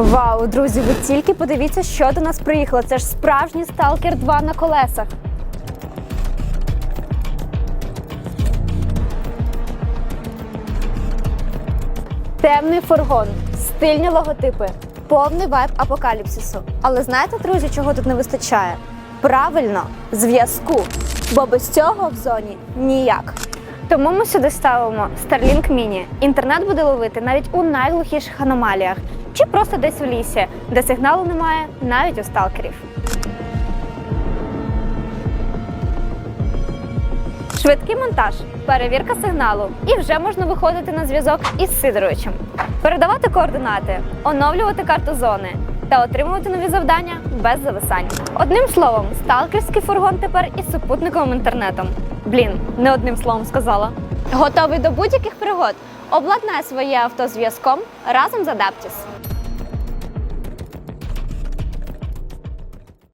Вау, друзі, ви тільки подивіться, що до нас приїхало. Це ж справжній Сталкер 2 на колесах. Темний фургон, стильні логотипи, повний вайб апокаліпсису. Але знаєте, друзі, чого тут не вистачає? Правильно, зв'язку. Бо без цього в зоні ніяк. Тому ми сюди ставимо Starlink Mini. Інтернет буде ловити навіть у найглухіших аномаліях чи просто десь в лісі, де сигналу немає навіть у сталкерів. Швидкий монтаж, перевірка сигналу, і вже можна виходити на зв'язок із Сидоровичем, передавати координати, оновлювати карту зони та отримувати нові завдання без зависань. Одним словом, сталкерський фургон тепер із супутниковим інтернетом. Блін, не одним словом сказала. Готовий до будь-яких пригод? Обладнай своє авто зв'язком разом з Adaptis.